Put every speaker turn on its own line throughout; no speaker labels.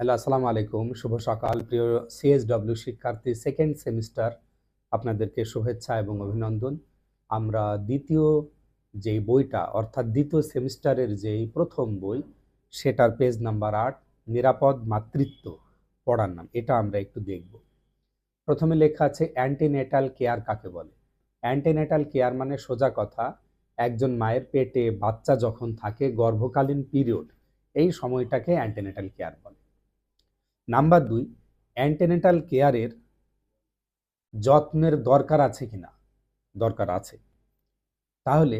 Hello, আসসালামু আলাইকুম। শুভ সকাল। প্রিয় সিএসডব্লিউ শিক্ষার্থী সেকেন্ড সেমিস্টার আপনাদেরকে শুভেচ্ছা এবং অভিনন্দন। আমরা দ্বিতীয় যে বইটা, অর্থাৎ দ্বিতীয় সেমিস্টারের যেই প্রথম বই, সেটার পেজ নাম্বার আট, নিরাপদ মাতৃত্ব পড়ার নাম, এটা আমরা একটু দেখব। প্রথমে লেখা আছে অ্যান্টিনেটাল কেয়ার কাকে বলে? অ্যান্টিনেটাল কেয়ার মানে সোজা কথা, একজন মায়ের পেটে বাচ্চা যখন থাকে গর্ভকালীন পিরিয়ড এই সময়টাকে অ্যান্টিনেটাল কেয়ার বলে। নাম্বার দুই অ্যান্টেনেটাল কেয়ারের যত্নের দরকার আছে কিনা? দরকার আছে। তাহলে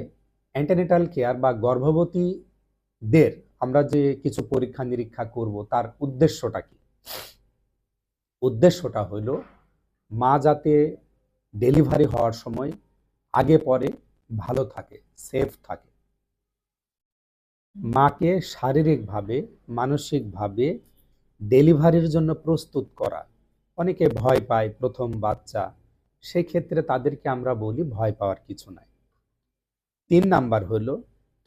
অ্যান্টেনেটাল কেয়ার বা গর্ভবতীদের আমরা যে কিছু পরীক্ষা নিরীক্ষা করব, তার উদ্দেশ্যটা কি? উদ্দেশ্যটা হইল মা যাতে ডেলিভারি হওয়ার সময় আগে পরে ভালো থাকে সেফ থাকে। মাকে শারীরিকভাবে, মানসিকভাবে ডেলিভারির জন্য প্রস্তুত করা। অনেকে ভয় পায় প্রথম বাচ্চা, সেক্ষেত্রে তাদেরকে আমরা বলি ভয় পাওয়ার কিছু নাই। তিন নাম্বার হলো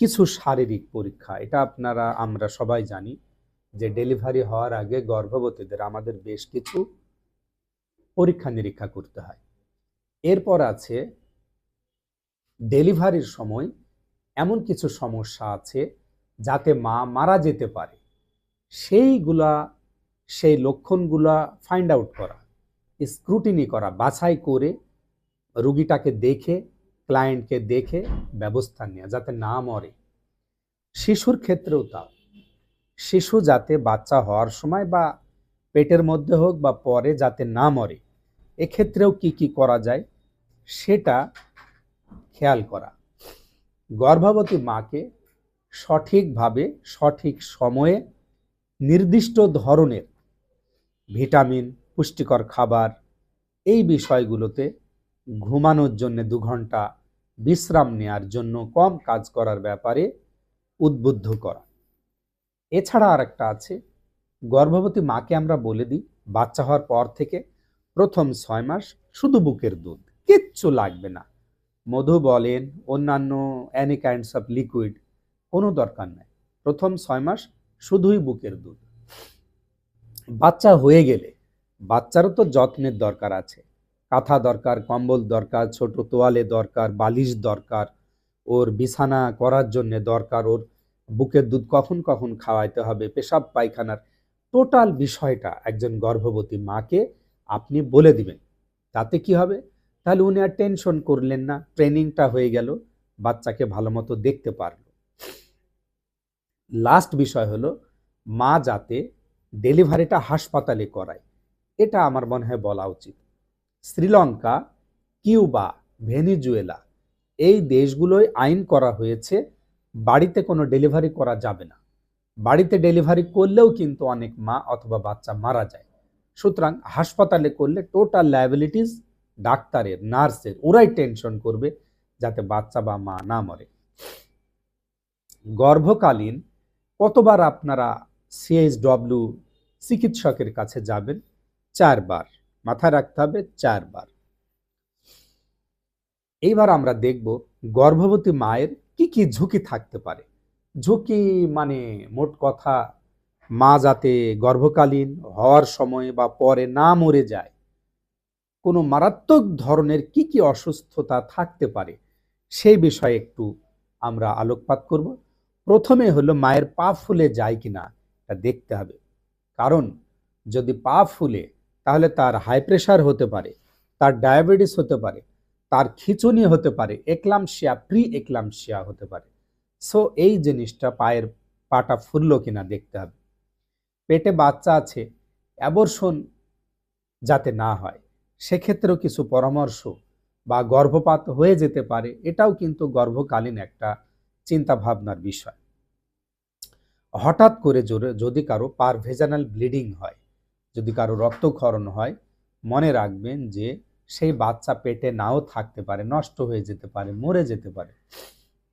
কিছু শারীরিক পরীক্ষা। এটা আপনারা, আমরা সবাই জানি যে ডেলিভারি হওয়ার আগে গর্ভবতীদের আমাদের বেশ কিছু পরীক্ষা নিরীক্ষা করতে হয়। এরপর আছে ডেলিভারির সময় এমন কিছু সমস্যা আছে যাতে মা মারা যেতে পারে। সেইগুলা সেই লক্ষণগুলা ফাইন্ড আউট করা স্ক্রুটিনি করা, বাছাই করে রুগীটাকে দেখে ক্লায়েন্টকে দেখে ব্যবস্থা নেওয়া যাতে না মরে। শিশুর ক্ষেত্রেও তাও। শিশু যাতে বাচ্চা হওয়ার সময় বা পেটের মধ্যে হোক বা পরে যাতে না মরে, এক্ষেত্রেও কি কি করা যায় সেটা খেয়াল করা। গর্ভবতী মাকে সঠিকভাবে, সঠিক সময়ে নির্দিষ্ট ধরনের ভিটামিন, পুষ্টিকর খাবার, এই বিষয়গুলোতে ঘুমানোর জন্য দু ঘণ্টা বিশ্রাম নেওয়ার জন্য কম কাজ করার ব্যাপারে উদ্বুদ্ধ করা। এছাড়া আর একটা আছে, গর্ভবতী মাকে আমরা বলে দিই, বাচ্চা হওয়ার পর থেকে প্রথম ছয় মাস শুধু বুকের দুধ, কিচ্ছু লাগবে না। মধু বলেন, অন্যান্য অ্যানি কাইন্ডস অফ লিকুইড কোনো দরকার নেই। প্রথম ছয় মাস শুধুই বুকের দুধ। বাচ্চা হয়ে গেলে বাচ্চারও তো যত্নের দরকার আছে। কাঁথা দরকার, কম্বল দরকার, ছোট তোয়ালে দরকার, বালিশ দরকার, ওর বিছানা করার জন্য দরকার, ওর বুকের দুধ কখন কখন খাওয়াইতে হবে, পেশাব পায়খানার টোটাল বিষয়টা একজন গর্ভবতী মাকে আপনি বলে দিবেন। তাতে কি হবে? তাহলে উনি আর টেনশন করলেন না, ট্রেনিংটা হয়ে গেল, বাচ্চাকে ভালো মতো দেখতে পারল। লাস্ট বিষয় হলো, মা যাতে ডেলিভারিটা হাসপাতালে করায়। এটা আমার মনে হয় বলা উচিত। শ্রীলঙ্কা, কিউবা, ভেনিজুয়েলা এই দেশগুলোয় আইন করা হয়েছে, বাড়িতে কোনো ডেলিভারি করা যাবে না। বাড়িতে ডেলিভারি করলেও কিন্তু অনেক মা অথবা বাচ্চা মারা যায়। সুতরাং হাসপাতালে করলে টোটাল লাইবিলিটিস ডাক্তারের, নার্সের, ওরাই টেনশন করবে যাতে বাচ্চা বা মা না মরে। গর্ভকালীন কতবার আপনারা সিএইচডব্লিউ চিকিৎসকের কাছে যাবেন চারবার, মাথায় রাখতে হবে চারবার। এইবার আমরা দেখব গর্ভবতী মায়ের কি কি ঝুঁকি থাকতে পারে। ঝুঁকি মানে মোট কথা, মা যাতে গর্ভকালীন হওয়ার সময় বা পরে না মরে যায়, কোনো মারাত্মক ধরনের কি কি অসুস্থতা থাকতে পারে, সেই বিষয়ে একটু আমরা আলোকপাত করব। প্রথমে হলো মায়ের পা ফুলে যায় কিনা এটা দেখতে হবে। কারণ যদি পা ফুলে, তাহলে তার হাই প্রেশার হতে পারে, তার ডায়াবেটিস হতে পারে, তার খিচুনি হতে পারে একলামশিয়া প্রি একলামশিয়া হতে পারে। সো এই জিনিসটা পায়ের পাটা ফুললো কিনা দেখতে হবে। পেটে বাচ্চা আছে অ্যাবর্ষণ যাতে না হয়, সেক্ষেত্রেও কিছু পরামর্শ বা গর্ভপাত হয়ে যেতে পারে, এটাও কিন্তু গর্ভকালীন একটা চিন্তাভাবনার বিষয়। হঠাৎ করে যদি কারও পারভেজানাল ব্লিডিং হয়, যদি কারও রক্তক্ষরণ হয়, মনে রাখবেন যে সেই বাচ্চা পেটে নাও থাকতে পারে, নষ্ট হয়ে যেতে পারে, মরে যেতে পারে।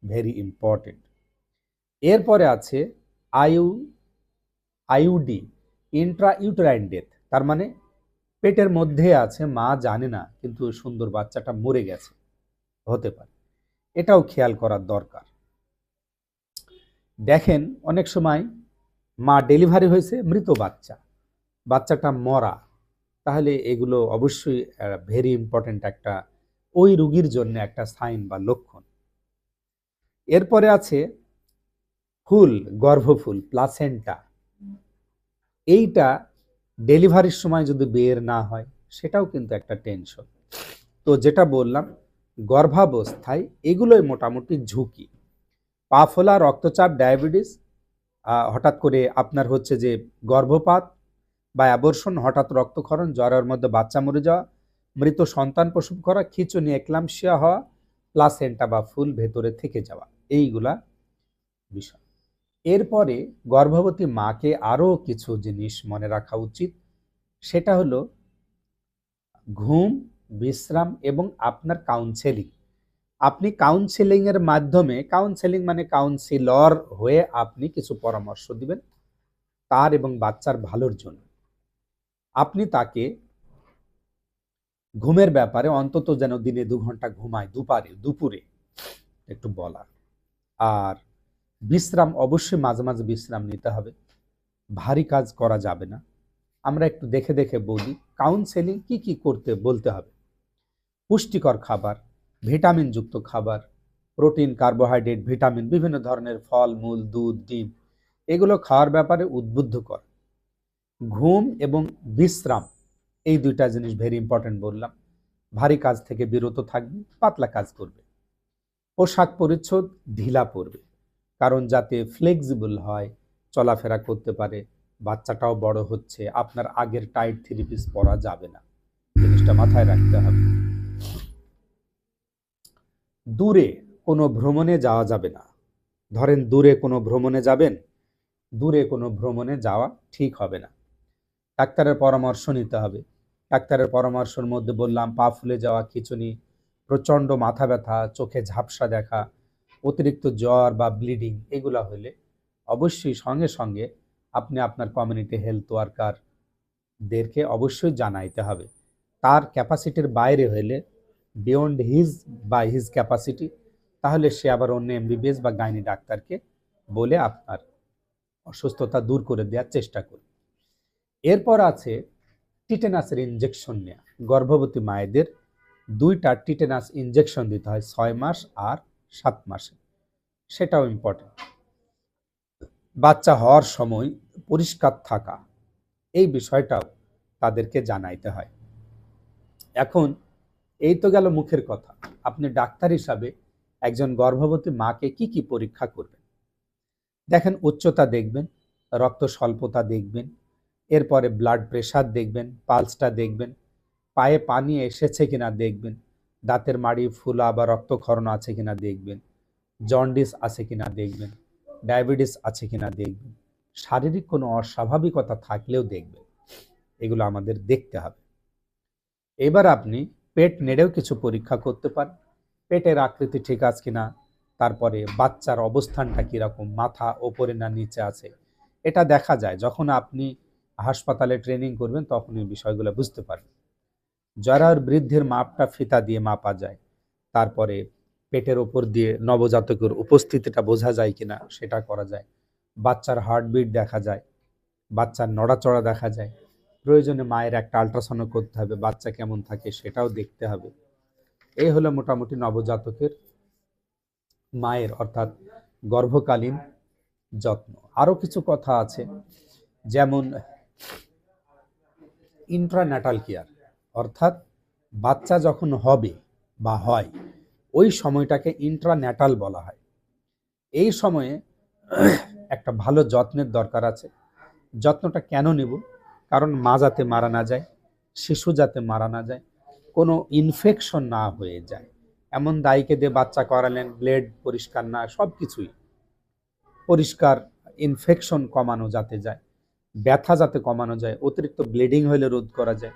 ভেরি ইম্পর্টেন্ট এরপরে আছে আইউ, আইউডি ইন্ট্রা ইউটেরাইন ডেথ তার মানে পেটের মধ্যে আছে, মা জানে না, কিন্তু সুন্দর বাচ্চাটা মরে গেছে, হতে পারে। এটাও খেয়াল করার দরকার। দেখেন অনেক সময় মা ডেলিভারি হয়েছে মৃত বাচ্চা। বাচ্চাটা মরা। তাহলে এগুলো অবশ্যই ভেরি ইম্পর্ট্যান্ট একটা, ওই রুগীর জন্য একটা সাইন বা লক্ষণ। এরপরে আছে ফুল, গর্ভফুল প্লাসেন্টা এইটা ডেলিভারির সময় যদি বের না হয়, সেটাও কিন্তু একটা টেনশন তো যেটা বললাম, গর্ভাবস্থায় এগুলোই মোটামুটি ঝুঁকি। পা ফোলা, রক্তচাপ, ডায়াবেটিস হঠাৎ করে আপনার হচ্ছে যে গর্ভপাত বা অ্যাবর্ষণ হঠাৎ রক্তক্ষরণ জ্বরের মধ্যে বাচ্চা মরে যাওয়া, মৃত সন্তান প্রসব করা, খিচুনি একলামশিয়া হওয়া প্লাসেন্টা বা ফুল ভেতরে থেকে যাওয়া, এইগুলা বিষয়। এরপরে গর্ভবতী মাকে আরও কিছু জিনিস মনে রাখা উচিত। সেটা হলো ঘুম, বিশ্রাম এবং আপনার কাউন্সেলিং আপনি কাউন্সেলিং এর মাধ্যমে কাউন্সেলিং মানে কাউন্সিলর হয়ে আপনি কিছু পরামর্শ দিবেন তার এবং বাচ্চার ভালোর জন্য। আপনি তাকে ঘুমের ব্যাপারে অন্তত যেন দিনে দু ঘণ্টা ঘুমায়, দুপারে, দুপুরে একটু বলা আর বিশ্রাম অবশ্যই মাঝে মাঝে বিশ্রাম নিতে হবে। ভারী কাজ করা যাবে না। আমরা একটু দেখে দেখে বলি কাউন্সেলিং কি কি করতে বলতে হবে? পুষ্টিকর খাবার ভিটামিনযুক্ত খাবার, প্রোটিন, কার্বোহাইড্রেট, ভিটামিন, বিভিন্ন ধরনের ফল, মূল, দুধ, ডিম, এগুলো খাওয়ার ব্যাপারে উদ্বুদ্ধ কর। ঘুম এবং বিশ্রাম, এই দুইটা জিনিস ভেরি ইম্পর্টেন্ট বললাম। ভারী কাজ থেকে বিরত থাকবে, পাতলা কাজ করবে। পোশাক পরিচ্ছদ, ঢিলা পড়বে কারণ যাতে ফ্লেক্সিবল হয়, চলাফেরা করতে পারে, বাচ্চাটাও বড় হচ্ছে, আপনার আগের টাইট থ্রি পিস পরা যাবে না। জিনিসটা মাথায় রাখতে হবে। দূরে কোনো ভ্রমণে যাওয়া যাবে না। ধরেন দূরে কোনো ভ্রমণে যাবেন, দূরে কোনো ভ্রমণে যাওয়া ঠিক হবে না। ডাক্তারের পরামর্শ নিতে হবে। ডাক্তারের পরামর্শের মধ্যে বললাম, পা ফুলে যাওয়া, খিচুনি, প্রচণ্ড মাথা ব্যথা, চোখে ঝাপসা দেখা, অতিরিক্ত জ্বর বা ব্লিডিং এগুলো হলে অবশ্যই সঙ্গে সঙ্গে আপনি আপনার কমিউনিটি হেলথ ওয়ার্কারদেরকে অবশ্যই জানাইতে হবে। তার ক্যাপাসিটির বাইরে হলে বিয়ন্ড হিজ বা হিজ ক্যাপাসিটি তাহলে সে আবার অন্য এমবিবিএস বা গাইনি ডাক্তারকে বলে আপনার অসুস্থতা দূর করে দেওয়ার চেষ্টা করবে এরপর আছে টিটেনাসের ইঞ্জেকশন নেওয়া গর্ভবতী মায়েদের দুইটা টিটেনাস ইঞ্জেকশন দিতে হয়, ছয় মাস আর সাত মাসে। সেটাও ইম্পর্টেন্ট বাচ্চা হওয়ার সময় পরিষ্কার থাকা, এই বিষয়টাও তাদেরকে জানাইতে হয়। এখন এই তো গেল মুখের কথা। আপনি ডাক্তার হিসাবে একজন গর্ভবতী মাকে কি কি পরীক্ষা করবেন? দেখেন, উচ্চতা দেখবেন, রক্ত স্বল্পতা দেখবেন, এরপরে ব্লাড প্রেশার দেখবেন পালসটা দেখবেন, পায়ে পানি এসেছে কিনা দেখবেন, দাঁতের মাড়ি, ফুলা বা রক্তক্ষরণ আছে কিনা দেখবেন, জন্ডিস আছে কিনা দেখবেন, ডায়াবেটিস আছে কিনা দেখবেন, শারীরিক কোনো অস্বাভাবিকতা থাকলেও দেখবেন। এগুলো আমাদের দেখতে হবে। এবার আপনি পেট নেড়েও কিছু পরীক্ষা করতে পারেন পেটের আকৃতি ঠিক আছে কিনা, তারপরে বাচ্চার অবস্থানটা কীরকম, মাথা ওপরে না নিচে আছে, এটা দেখা যায়। যখন আপনি হাসপাতালে ট্রেনিং করবেন, তখন এই বিষয়গুলো বুঝতে পারবেন। জরার বৃদ্ধির মাপটা ফিতা দিয়ে মাপা যায়। তারপরে পেটের ওপর দিয়ে নবজাতকের উপস্থিতিটা বোঝা যায় কিনা, সেটা করা যায়। বাচ্চার হার্টবিট দেখা যায়। বাচ্চার নড়াচড়া দেখা যায়। প্রয়োজনে মায়ের একটা আল্ট্রাসাউন্ড করতে হবে, বাচ্চা কেমন থাকে সেটাও দেখতে হবে। এই হলো মোটামুটি নবজাতকের মায়ের অর্থাৎ গর্ভকালীন যত্ন। আরও কিছু কথা আছে, যেমন ইন্ট্রান্যাটাল কেয়ার অর্থাৎ বাচ্চা যখন হবে বা হয়, ওই সময়টাকে ইন্ট্রান্যাটাল বলা হয়। এই সময়ে একটা ভালো যত্নের দরকার আছে। যত্নটা কেন নেব? কারণ মা যাতে মারা না যায়, শিশু যাতে মারা না যায়, কোনো ইনফেকশন না হয়ে যায়। এমন দায়ীকে দিয়ে বাচ্চা করালেন, ব্লেড পরিষ্কার না সব কিছুই পরিষ্কার ইনফেকশন কমানো যাতে যায়, ব্যথা যাতে কমানো যায়, অতিরিক্ত ব্লিডিং হলে রোধ করা যায়,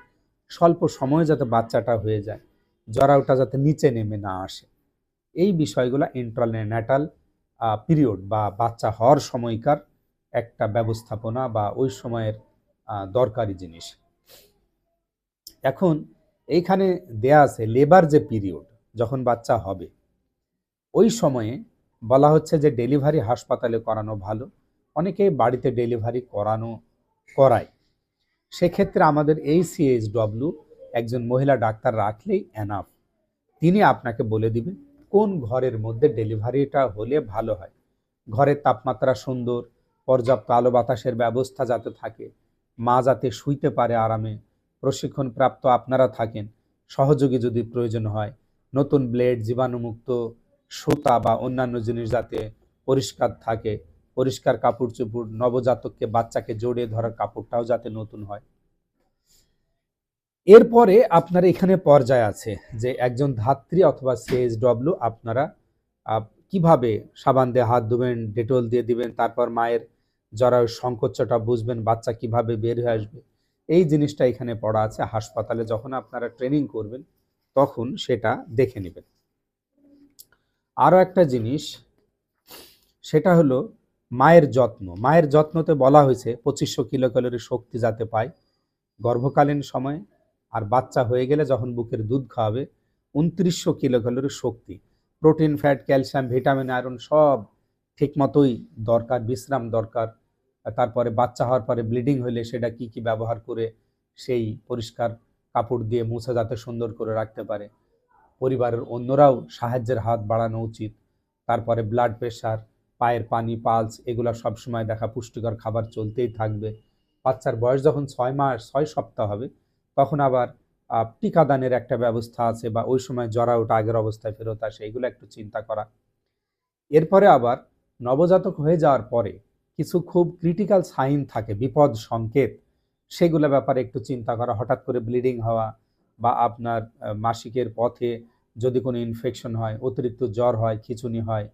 স্বল্প সময়ে যাতে বাচ্চাটা হয়ে যায় জরাউটা যাতে নিচে নেমে না আসে। এই বিষয়গুলো ইন্টারনেটাল পিরিয়ড বা বাচ্চা হওয়ার সময়কার একটা ব্যবস্থাপনা বা ওই সময়ের দরকারি জিনিস। এখন এইখানে দেয়া আছে লেবার যে পিরিয়ড যখন বাচ্চা হবে, ওই সময়ে বলা হচ্ছে যে ডেলিভারি হাসপাতালে করানো ভালো অনেকেই বাড়িতে ডেলিভারি করানো করায়। সেক্ষেত্রে আমাদের এই সিএইচডব্লিউ একজন মহিলা ডাক্তার রাখলেই এনাফ তিনি আপনাকে বলে দিবেন কোন ঘরের মধ্যে ডেলিভারিটা হলে ভালো হয়। ঘরের তাপমাত্রা সুন্দর, পর্যাপ্ত আলো বাতাসের ব্যবস্থা যাতে থাকে মা যাতে শুইতে পারে আরামে প্রশিক্ষণপ্রাপ্ত আপনারা থাকেন। সহযোগী যদি প্রয়োজন হয় নতুন ব্লেড জীবাণুমুক্ত সুতা বা অন্যান্য জিনিস যাতে পরিষ্কার থাকে পরিষ্কার কাপড় চোপড় নবজাতককে বাচ্চাকে জড়িয়ে ধরার কাপড়টাও যাতে নতুন হয়। এরপরে আপনার এখানে পর্যায় আছে যে একজন ধাত্রী অথবা সিএসডব্লিউ আপনারা আহ, কীভাবে সাবান দিয়ে হাত ধুবেন ডেটল দিয়ে দিবেন তারপর মায়ের জরায়ুর সংকোচটা বুঝবেন, বাচ্চা কীভাবে বের হয়ে আসবে, এই জিনিসটা এখানে পড়া আছে। হাসপাতালে যখন আপনারা ট্রেনিং করবেন, তখন সেটা দেখে নেবেন। আরও একটা জিনিস, সেটা হলো মায়ের যত্ন। মায়ের যত্নতে বলা হয়েছে, পঁচিশশো কিলো ক্যালোরি শক্তি যাতে পায়। গর্ভকালীন সময়ে আর বাচ্চা হয়ে গেলে যখন বুকের দুধ খাওয়াবে, উনত্রিশশো কিলো ক্যালোরি শক্তি। Protein, fat, calcium, vitamin, iron সব ঠিকমতোই দরকার, বিশ্রাম দরকার, তারপরে বাচ্চা হওয়ার পরে ব্লিডিং হলে সেটা কি কি ব্যবহার করে সেই পরিষ্কার কাপড় দিয়ে মুছে যাতে সুন্দর করে রাখতে পারে। পরিবারের অন্যরাও সাহায্যের হাত বাড়ানো উচিত। তারপরে ব্লাড প্রেশার পায়ের পানি পালস এগুলো সবসময় দেখা পুষ্টিকর খাবার চলতেই থাকবে। বাচ্চার বয়স যখন ছয় মাস, ছয় সপ্তাহ হবে, তখন আবার টিকাদানের একটা ব্যবস্থা আছে বা ওই সময় জরা ওটা আগের অবস্থায় ফেরত আসে, এগুলো একটু চিন্তা করা। এরপরে আবার নবজাতক হয়ে যাওয়ার পরে কিছু খুব ক্রিটিক্যাল সাইন থাকে, বিপদ সংকেত। সেগুলো ব্যাপারে একটু চিন্তা করা, হঠাৎ করে ব্লিডিং হওয়া বা আপনার মাসিকের পথে যদি কোনো ইনফেকশন হয়, অতিরিক্ত জ্বর হয়, খিঁচুনি হয়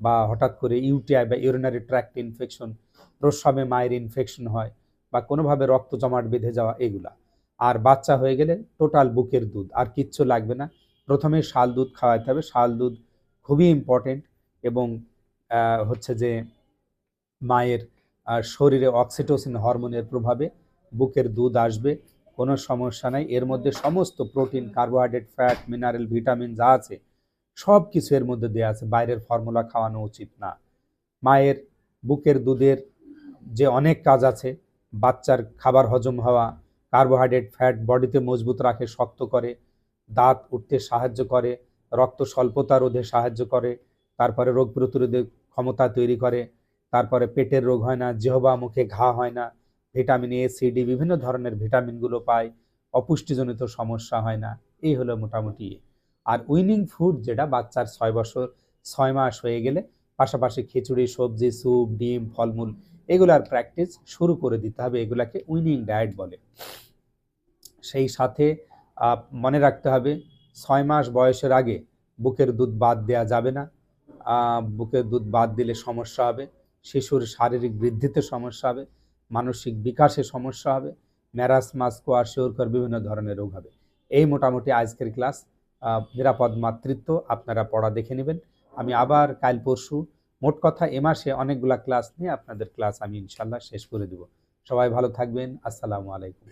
বা হঠাৎ করে ইউটিআই বা ইউরিনারি ট্র্যাক্ট ইনফেকশন প্রস্রাবে মায়ের ইনফেকশন হয় বা কোনোভাবে রক্ত জমাট বেঁধে যাওয়া, এগুলা। আর বাচ্চা হয়ে গেলে টোটাল বুকের দুধ, আর কিচ্ছু লাগবে না। প্রথমে শাল দুধ খাওয়াতে হবে। শাল দুধ খুবই ইম্পর্টেন্ট এবং হচ্ছে যে মায়ের শরীরে অক্সিটোসিন হরমোনের প্রভাবে বুকের দুধ আসবে, কোনো সমস্যা নাই। এর মধ্যে সমস্ত protein carbohydrate fat mineral vitamin যা আছে সব কিছু এর মধ্যে দেওয়া আছে। বাইরের ফর্মুলা খাওয়ানো উচিত না। মায়ের বুকের দুধের যে অনেক কাজ আছে, বাচ্চার খাবার হজম হওয়া কার্বোহাইড্রেট ফ্যাট বডিতে মজবুত রাখে, শক্ত করে, দাঁত উঠতে সাহায্য করে, রক্ত স্বল্পতা রোধে সাহায্য করে, তারপরে রোগ প্রতিরোধের ক্ষমতা তৈরি করে, তারপরে পেটের রোগ হয় না, জিহবা মুখে ঘা হয় না, ভিটামিন এ, সি, ডি, বিভিন্ন ধরনের ভিটামিনগুলো পায়, অপুষ্টিজনিত সমস্যা হয় না, এই হলো মোটামুটি। আর উইনিং ফুড যেটা বাচ্চার ছয় বছর, ছয় মাস হয়ে গেলে, পাশাপাশি খিচুড়ি, সবজি, স্যুপ, ডিম, ফলমূল, এগুলার প্র্যাকটিস শুরু করে দিতে হবে, এগুলাকে উইনিং ডায়েট বলে সেই সাথে মনে রাখতে হবে, ছয় মাস বয়সের আগে বুকের দুধ বাদ দেওয়া যাবে না বুকের দুধ বাদ দিলে সমস্যা হবে, শিশুর শারীরিক বৃদ্ধিতে সমস্যা হবে, মানসিক বিকাশে সমস্যা হবে ম্যারাসমাস কোয়াশিওরকর বিভিন্ন ধরনের রোগ হবে। এই মোটামুটি আজকের ক্লাস। নিরাপদ মাতৃত্ব আপনারা পড়া দেখে নেবেন। আমি আবার কাল পরশু, মোট কথা এ মাসে অনেকগুলা ক্লাস নিয়ে আপনাদের ক্লাস আমি ইনশাল্লাহ শেষ করে দেব। সবাই ভালো থাকবেন। আসসালামু আলাইকুম।